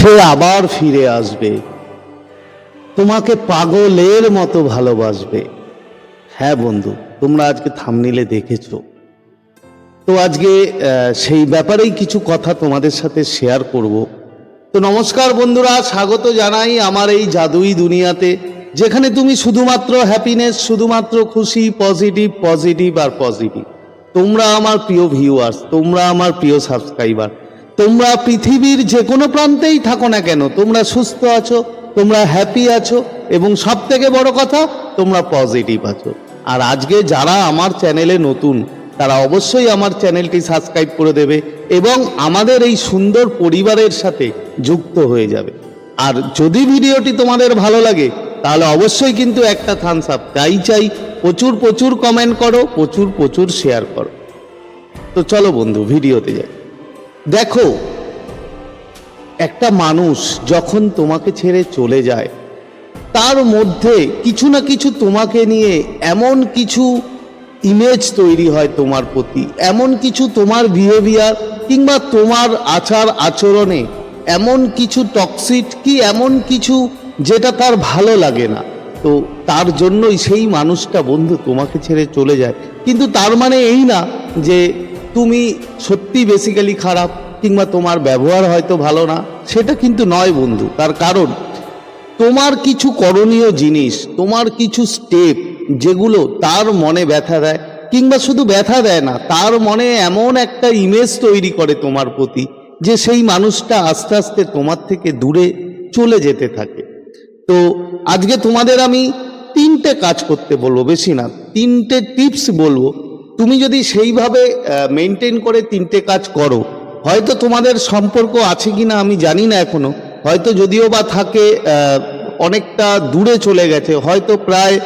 সে আবার ফিরে আসবে। তোমাকে পাগলের মতো ভালোবাসবে। হ্যাঁ বন্ধু, তোমরা আজকে থামনিলে দেখেছ। তো আজকে সেই ব্যাপারেই কিছু কথা তোমাদের সাথে শেয়ার করব। তো নমস্কার বন্ধুরা, স্বাগত জানাই আমার এই জাদুই দুনিয়াতে, যেখানে তুমি শুধুমাত্র হ্যাপিনেস শুধুমাত্র খুশি পজিটিভ পজিটিভ আর পজিটিভ তোমরা আমার প্রিয় ভিউয়ার্স তোমরা আমার প্রিয় সাবস্ক্রাইবার তোমরা পৃথিবীর যে কোনো প্রান্তেই থাকো না কেন, তোমরা সুস্থ আছো, তোমরা হ্যাপি আছো, এবং সব থেকে বড় কথা, তোমরা পজিটিভ আছো। আর আজকে যারা আমার চ্যানেলে নতুন, তারা অবশ্যই আমার চ্যানেলটি সাবস্ক্রাইব করে দেবে এবং আমাদের এই সুন্দর পরিবারের সাথে যুক্ত হয়ে যাবে। আর যদি ভিডিওটি তোমাদের ভালো লাগে, তাহলে অবশ্যই কিন্তু একটা থামস আপ চাই চাই, প্রচুর প্রচুর কমেন্ট করো, প্রচুর প্রচুর শেয়ার করো। তো চলো বন্ধু, ভিডিওতে যাই। দেখো, একটা মানুষ যখন তোমাকে ছেড়ে চলে যায়, তার মধ্যে কিছু না কিছু তোমাকে নিয়ে এমন কিছু ইমেজ তৈরি হয় তোমার প্রতি, এমন কিছু তোমার বিহেভিয়ার কিংবা তোমার আচার আচরণে এমন কিছু টক্সিট কি এমন কিছু যেটা তার ভালো লাগে না। তো তার জন্যই সেই মানুষটা বন্ধু তোমাকে ছেড়ে চলে যায়। কিন্তু তার মানে এই না যে তুমি সত্যি বেসিক্যালি খারাপ, কিংবা তোমার ব্যবহার হয়তো ভালো না, সেটা কিন্তু নয় বন্ধু, তার কারণ তোমার কিছু করণীয় জিনিস, তোমার কিছু স্টেপ যেগুলো তার মনে ব্যথা দেয়, কিংবা শুধু ব্যথা দেয় না, তার মনে এমন একটা ইমেজ তৈরি করে তোমার প্রতি, যে সেই মানুষটা আস্তে আস্তে তোমার থেকে দূরে চলে যেতে থাকে। তো আজকে তোমাদের আমি তিনটে কাজ করতে বলব, বেশি না, তিনটে টিপস বলব তুমি যদি সেইভাবে মেনটেন করে তিনটে কাজ করো, হয়তো তোমাদের সম্পর্ক আছে কি না আমি জানি না এখনও। হয়তো যদিও বা থাকে অনেকটা দূরে চলে গেছে, হয়তো প্রায়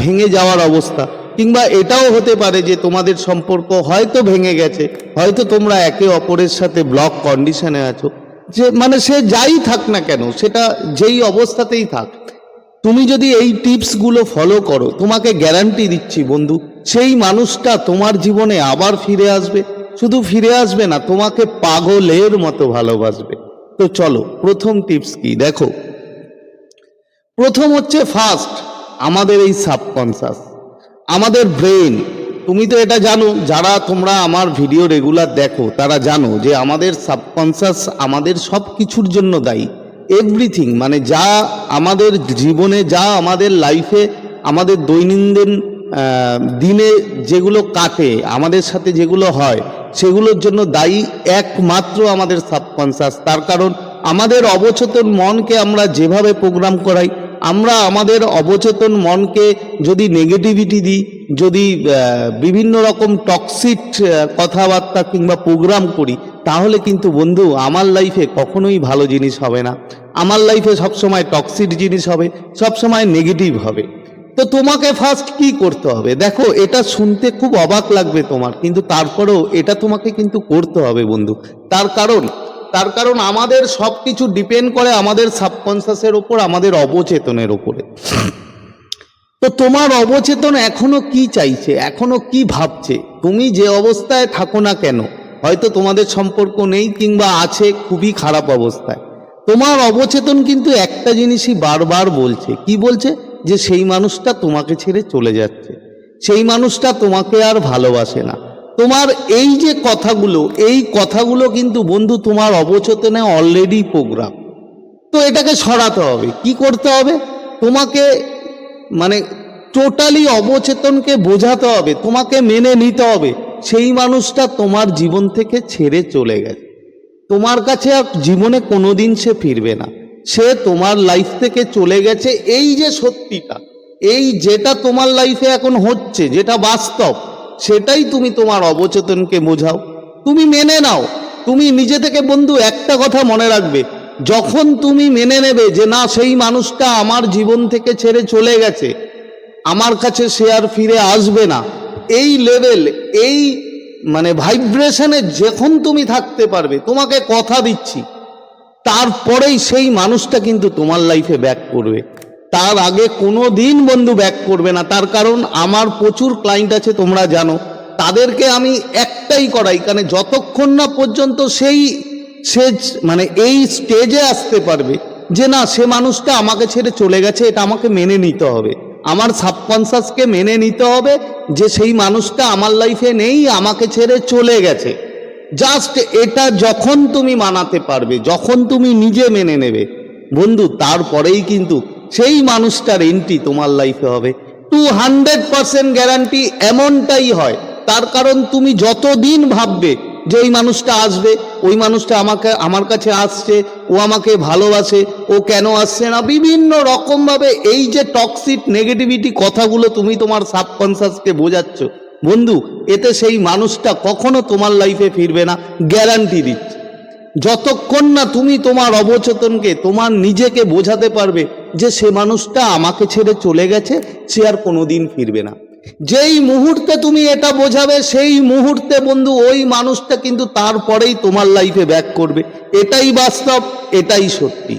ভেঙে যাওয়ার অবস্থা। কিংবা এটাও হতে পারে যে তোমাদের সম্পর্ক হয়তো ভেঙে গেছে, হয়তো তোমরা একে অপরের সাথে ব্লক কন্ডিশনে আছো। যে মানে সে যাই থাক না কেন, সেটা যেই অবস্থাতেই থাক। তুমি যদি এই টিপসগুলো ফলো করো, তোমাকে গ্যারান্টি দিচ্ছি বন্ধু, সেই মানুষটা তোমার জীবনে আবার ফিরে আসবে। শুধু ফিরে আসবে না, তোমাকে পাগলের মতো ভালোবাসবে। তো চলো, প্রথম টিপস কি? দেখো, প্রথম হচ্ছে ফার্স্ট আমাদের এই সাবকনসাস আমাদের ব্রেন তুমি তো এটা জানো, যারা তোমরা আমার ভিডিও রেগুলার দেখো, তারা জানো যে আমাদের সাবকনসাস আমাদের সব কিছুর জন্য দায়ী। এভরিথিং মানে যা আমাদের জীবনে, যা আমাদের লাইফে আমাদের দৈনন্দিন দিনে যেগুলো কাটে, আমাদের সাথে যেগুলো হয়, সেগুলোর জন্য দায়ী একমাত্র আমাদের সাবকনসাস তার কারণ আমাদের অবচেতন মনকে আমরা যেভাবে প্রোগ্রাম করাই, আমরা আমাদের অবচেতন মনকে যদি নেগেটিভিটি দিই, যদি বিভিন্ন রকম টক্সিক কথাবার্তা কিংবা প্রোগ্রাম করি, তাহলে কিন্তু বন্ধু, আমার লাইফে কখনোই ভালো জিনিস হবে না। আমার লাইফে সবসময় টক্সিক জিনিস হবে সবসময় নেগেটিভ হবে। তো তোমাকে ফার্স্ট কি করতে হবে? দেখো, এটা শুনতে খুব অবাক লাগবে তোমার, কিন্তু তারপরেও এটা তোমাকে কিন্তু করতে হবে বন্ধু। তার কারণ তার কারণ আমাদের সব কিছু ডিপেন্ড করে আমাদের সাবকনসাসের ওপর, আমাদের অবচেতনের ওপরে। তো তোমার অবচেতন এখনও কি চাইছে? এখনও কি ভাবছে? তুমি যে অবস্থায় থাকো না কেন? হয়তো তোমাদের সম্পর্ক নেই কিংবা আছে খুবই খারাপ অবস্থায়। তোমার অবচেতন কিন্তু একটা জিনিসই বারবার বলছে। কি বলছে? যে সেই মানুষটা তোমাকে ছেড়ে চলে যাচ্ছে। সেই মানুষটা তোমাকে আর ভালোবাসে না। তোমার এই যে কথাগুলো, এই কথাগুলো কিন্তু বন্ধু তোমার অবচেতনে অলরেডি প্রোগ্রাম তো এটাকে সরাতে হবে। কি করতে হবে? তোমাকে মানে টোটালি অবচেতনকে বোঝাতে হবে। তোমাকে মেনে নিতে হবে। সেই মানুষটা তোমার জীবন থেকে ছেড়ে চলে গেছে। তোমার কাছে আর জীবনে কোনোদিন সে ফিরবে না। সে তোমার লাইফ থেকে চলে গেছে এই যে সত্যিটা, এই যেটা তোমার লাইফে এখন হচ্ছে, যেটা বাস্তব, সেটাই তুমি তোমার অবচেতনকে বোঝাও। তুমি মেনে নাও, তুমি নিজে থেকে বন্ধু, একটা কথা মনে রাখবে, যখন তুমি মেনে নেবে যে না, সেই মানুষটা আমার জীবন থেকে ছেড়ে চলে গেছে, আমার কাছে সে আর ফিরে আসবে না, এই লেভেল এই মানে ভাইব্রেশনে যখন তুমি থাকতে পারবে, তোমাকে কথা দিচ্ছি, তারপরেই সেই মানুষটা কিন্তু তোমার লাইফে ব্যাক করবে। তার আগে কোনো দিন বন্ধু ব্যাক করবে না, তার কারণ আমার প্রচুর ক্লায়েন্ট আছে, তোমরা জানো। তাদেরকে আমি একটাই করাই, কারণ যতক্ষণ না পর্যন্ত সেই সে মানে এই স্টেজে আসতে পারবে, যে না, সে মানুষটা আমাকে ছেড়ে চলে গেছে, এটা আমাকে মেনে নিতে হবে। আমার সাবকনসাসকে মেনে নিতে হবে যে সেই মানুষটা আমার লাইফে নেই, আমাকে ছেড়ে চলে গেছে। জাস্ট এটা যখন তুমি মানাতে পারবে, যখন তুমি নিজে মেনে নেবে। বন্ধু, তারপরেই কিন্তু সেই মানুষটার এন্ট্রি তোমার লাইফে হবে। টু হান্ড্রেড পার্সেন্ট গ্যারান্টি এমনটাই হয়। তার কারণ তুমি যতদিন ভাববে যে ওই মানুষটা আসবে ওই মানুষটা আমাকে, আমার কাছে আসছে, ও আমাকে ভালোবাসে, ও কেন আসছে না? বিভিন্ন রকমভাবে এই যে টক্সিক নেগেটিভিটি কথাগুলো তুমি তোমার সাবকনসাসকে বোঝাচ্ছ, বন্ধু, এতে সেই মানুষটা কখনো তোমার লাইফে ফিরবে না গ্যারান্টি দিচ্ছে। যতক্ষণ না তুমি তোমার অবচেতনকে, তোমার নিজেকে বোঝাতে পারবে যে সে মানুষটা আমাকে ছেড়ে চলে গেছে, সে আর কোনোদিন ফিরবে না। যেই মুহূর্তে তুমি এটা বোঝাবে, সেই মুহূর্তে বন্ধু ওই মানুষটা কিন্তু তারপরেই তোমার লাইফে ব্যাক করবে। এটাই বাস্তব, এটাই সত্যি।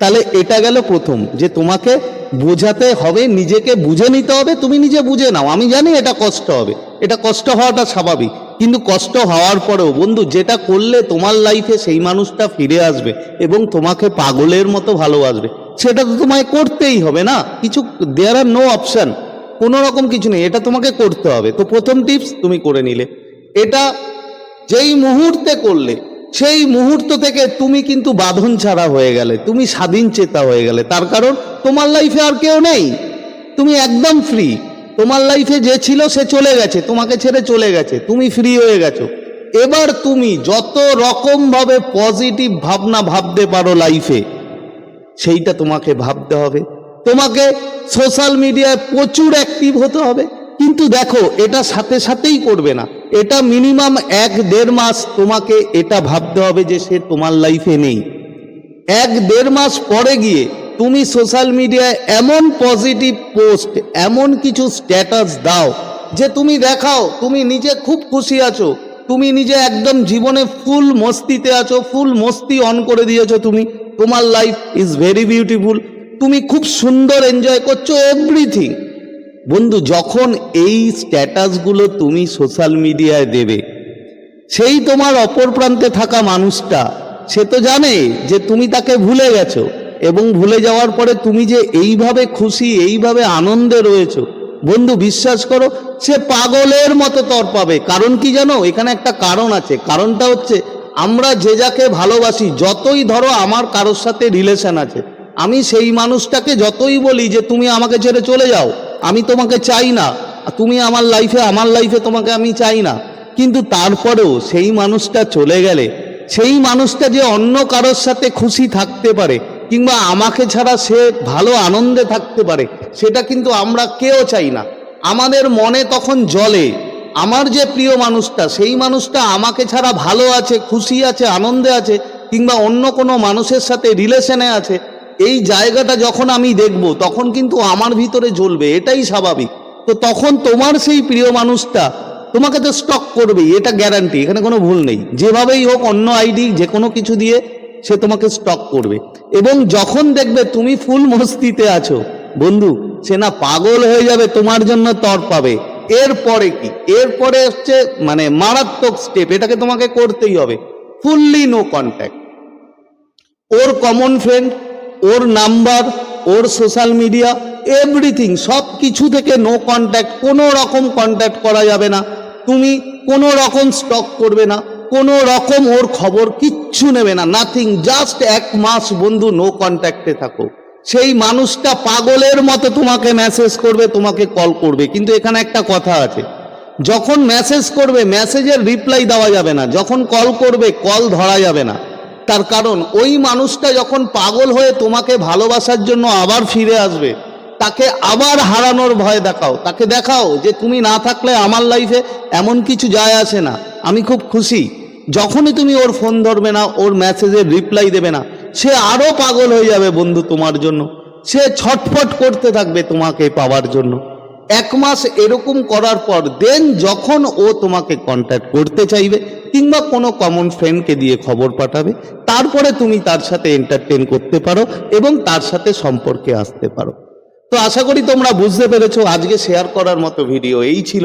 তাহলে এটা গেল প্রথম, যে তোমাকে বোঝাতে হবে, নিজেকে বুঝে নিতে হবে, তুমি নিজে বুঝে নাও। আমি জানি এটা কষ্ট হবে, এটা কষ্ট হওয়াটা স্বাভাবিক, কিন্তু কষ্ট হওয়ার পরেও বন্ধু যেটা করলে তোমার লাইফে সেই মানুষটা ফিরে আসবে এবং তোমাকে পাগলের মতো ভালোবাসবে। সেটা তো তোমায় করতেই হবে না। কিছু দেয়ার আর নো অপশান কোনো রকম কিছু নেই, এটা তোমাকে করতে হবে। তো প্রথম টিপস তুমি করে নিলে। এটা যেই মুহূর্তে করলে, সেই মুহূর্ত থেকে তুমি কিন্তু বাঁধন ছাড়া হয়ে গেলে, তুমি স্বাধীন চেতা হয়ে গেলে। তার কারণ, তোমার লাইফে আর কেউ নেই। তুমি একদম ফ্রি তোমার লাইফে যে ছিল, সে চলে গেছে। তোমাকে ছেড়ে চলে গেছে। তুমি ফ্রি হয়ে গেছো। এবার তুমি যত রকমভাবে পজিটিভ ভাবনা ভাবতে পারো লাইফে সেইটা তোমাকে ভাবতে হবে। তোমাকে সোশ্যাল মিডিয়ায় প্রচুর অ্যাক্টিভ হতে হবে। কিন্তু দেখো, এটা সাথে সাথেই করবে না। এটা মিনিমাম এক দেড় মাস তোমাকে এটা ভাবতে হবে যে সে তোমার লাইফে নেই। এক দেড় মাস পরে গিয়ে তুমি সোশ্যাল মিডিয়ায় এমন পজিটিভ পোস্ট এমন কিছু স্ট্যাটাস দাও যে তুমি দেখাও, তুমি নিজে খুব খুশি আছো। তুমি নিজে একদম জীবনে ফুল মস্তিতে আছো ফুল মস্তি অন করে দিয়েছ তুমি। তোমার লাইফ ইজ ভেরি বিউটিফুল তুমি খুব সুন্দর এনজয় করছ এভরিথিং বন্ধু, যখন এই স্ট্যাটাসগুলো তুমি সোশ্যাল মিডিয়ায় দেবে, সেই তোমার অপর প্রান্তে থাকা মানুষটা, সে তো জানে যে তুমি তাকে ভুলে গেছো এবং ভুলে যাওয়ার পরে তুমি যে এইভাবে খুশি, এইভাবে আনন্দে রয়েছো, বন্ধু বিশ্বাস করো, সে পাগলের মতো তর পাবে। কারণ কি জানো? এখানে একটা কারণ আছে। কারণটা হচ্ছে আমরা যে যাকে ভালোবাসি, যতই ধরো আমার কারোর সাথে রিলেশন আছে, আমি সেই মানুষটাকে যতই বলি যে তুমি আমাকে ছেড়ে চলে যাও, আমি তোমাকে চাই না তুমি আমার লাইফে আমার লাইফে তোমাকে আমি চাই না। কিন্তু তারপরেও সেই মানুষটা চলে গেলে, সেই মানুষটা যে অন্য কারোর সাথে খুশি থাকতে পারে, কিংবা আমাকে ছাড়া সে ভালো আনন্দে থাকতে পারে, সেটা কিন্তু আমরা কেউ চাই না। আমাদের মনে তখন জলে আমার যে প্রিয় মানুষটা, সেই মানুষটা আমাকে ছাড়া ভালো আছে, খুশি আছে, আনন্দে আছে, কিংবা অন্য কোনো মানুষের সাথে রিলেশনে আছে, এই জায়গাটা যখন আমি দেখব, তখন কিন্তু আমার ভিতরে জ্বলবে, এটাই স্বাভাবিক। তো তখন তোমার সেই প্রিয় মানুষটা তোমাকে তো স্টক করবে এটা গ্যারান্টি এখানে কোনো ভুল নেই। যেভাবেই হোক, অন্য আইডি যে কোনো কিছু দিয়ে সে তোমাকে স্টক করবে। এবং যখন দেখবে তুমি ফুল মস্তিতে আছো, বন্ধু, সে না পাগল হয়ে যাবে, তোমার জন্য তর পাবে। এরপরে কি? এরপরে হচ্ছে মানে মারাত্মক স্টেপ এটাকে তোমাকে করতেই হবে। ফুললি নো কন্ট্যাক্ট ওর কমন ফ্রেন্ড ওর নাম্বার ওর সোশ্যাল মিডিয়া এভরিথিং সব কিছু থেকে নো কন্ট্যাক্ট কোনো রকম কন্ট্যাক্ট করা যাবে না। তুমি কোনো রকম স্টক করবে না, কোনো রকম ওর খবর কিচ্ছু নেবে না। নাথিং জাস্ট এক মাস বন্ধু নো কন্ট্যাক্টে থাকো। সেই মানুষটা পাগলের মতো তোমাকে মেসেজ করবে, তোমাকে কল করবে। কিন্তু এখানে একটা কথা আছে। যখন মেসেজ করবে মেসেজের রিপ্লাই দেওয়া যাবে না। যখন কল করবে কল ধরা যাবে না। তার কারণ, ওই মানুষটা যখন পাগল হয়ে তোমাকে ভালোবাসার জন্য আবার ফিরে আসবে, তাকে আবার হারানোর ভয় দেখাও। তাকে দেখাও যে তুমি না থাকলে আমার লাইফে এমন কিছু যায় আসে না। আমি খুব খুশি। যখনই তুমি ওর ফোন ধরবে না, ওর মেসেজের রিপ্লাই দেবে না সে আরও পাগল হয়ে যাবে বন্ধু তোমার জন্য। সে ছটফট করতে থাকবে তোমাকে পাওয়ার জন্য। এক মাস এরকম করার পর দেন যখন ও তোমাকে কন্ট্যাক্ট করতে চাইবে কিংবা কোনো কমন ফ্রেন্ডকে দিয়ে খবর পাঠাবে, তারপরে তুমি তার সাথে এন্টারটেন করতে পারো এবং তার সাথে সম্পর্কে আসতে পারো। তো আশা করি তোমরা বুঝতে পেরেছ, আজকে শেয়ার করার মতো ভিডিও এই ছিল।